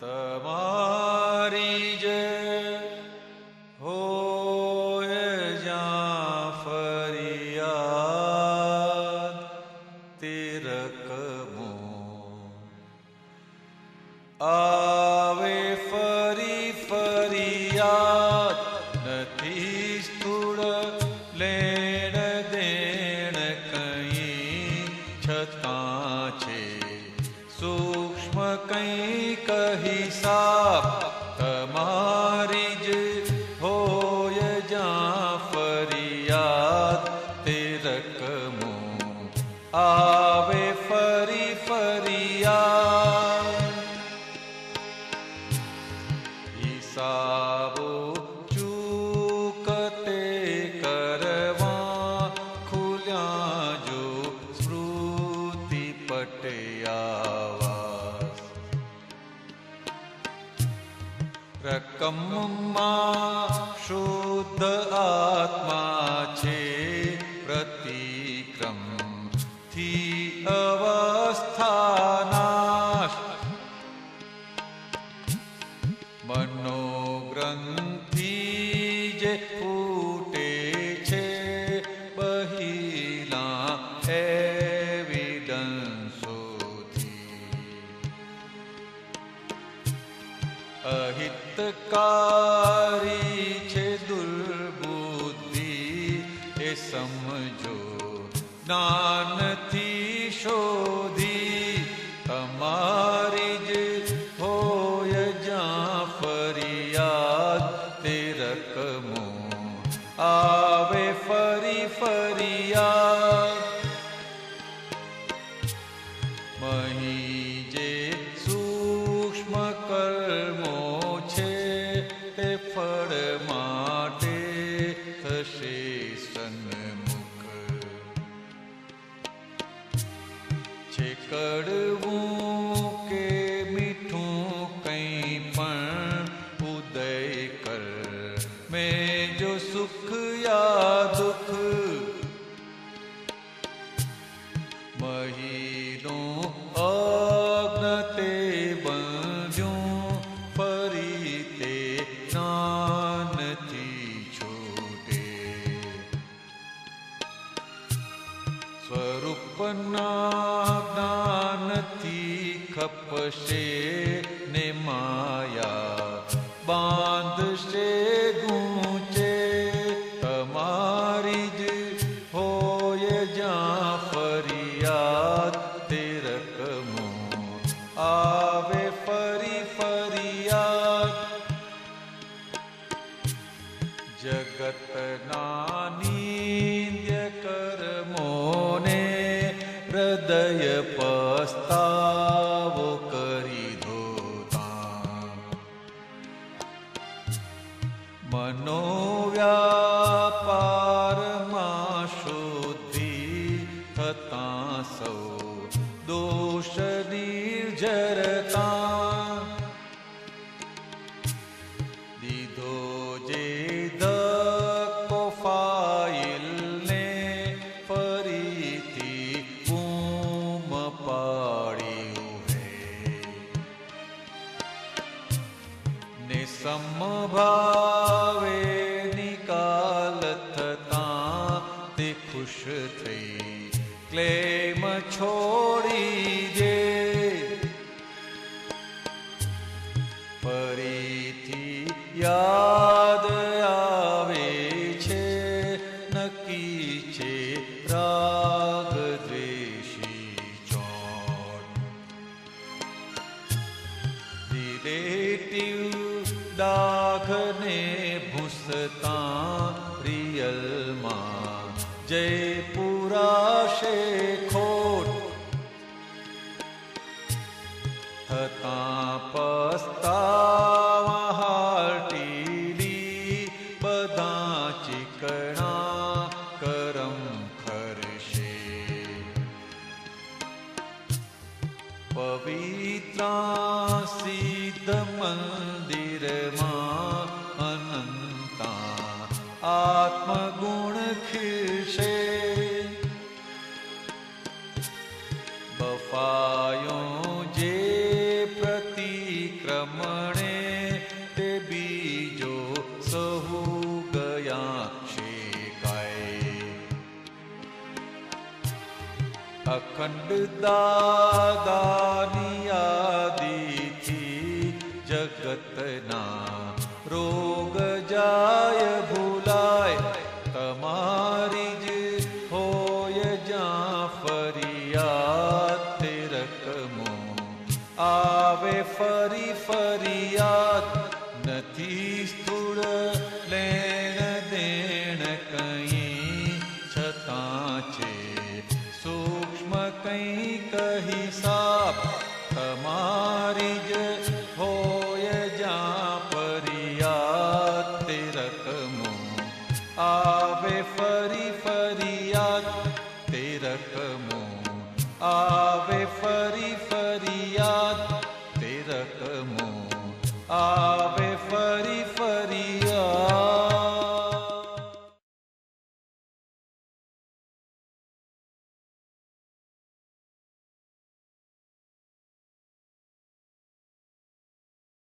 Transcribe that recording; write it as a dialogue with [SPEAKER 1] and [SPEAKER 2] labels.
[SPEAKER 1] તમારી જય હોય જ્યાં ફરિયાદ તે રકમો આ કંઈક સાપ તમારી જ હોય જ્યાં ફરિયાદ તે રકમો આવે રકમમાં શુદ્ધ આત્મા છે પ્રતિક્રમથી અવસ્થાનાશ મનોગ્રંથિ જે ફૂટે અહિતકારી છે દુર્બુદ્ધિ, એ સમજો. જ્ઞાનથી શોધી, તમારી જ હોય જ્યાં ફરિયાદ તે રકમો. આવે ફરી ફરિયાદ. મહી જે છે કડવું કે મીઠું કંઈ પણ ઉદય કર. મેં જો સુખ યા દુઃખ મહિનો અગ્નતે બન્યું, ફરી તે જ્ઞાનથી છૂટે. સ્વરૂપના ખપશે ને માયા, બાંધશે ગૂંચે તમારી જ હોય જ્યાં ફરિયાદ તે આવે ફરી ફરિયાદ. જગતના મનોવ્યાપારમાં શુદ્ધિ થતા સૌ દોષ ખુશ થઈ. ક્લેમ છોડી દે. ફરીથી યાદ આવે છે, નક્કી છે રાગ દ્વેષી ચોટ રિલેટિવ દાખને ભૂસતા રિયલમાં જય શે ખોટ થતા પસ્તાવા હાટીલી બધા ચીકણા કરમ ખરશે પવિત્રા સિદ્ધ મંદિરમાં પંડ દાદાની યાદીથી જગતના રોગ જાય ભૂલાય. તમારી જ હોય જ્યાં ફરિયાદ રકમો આવે ફરી ફરિયાદ, નથી સ્થુળ લેણ દેણ કંઈ. છતાં છે Ave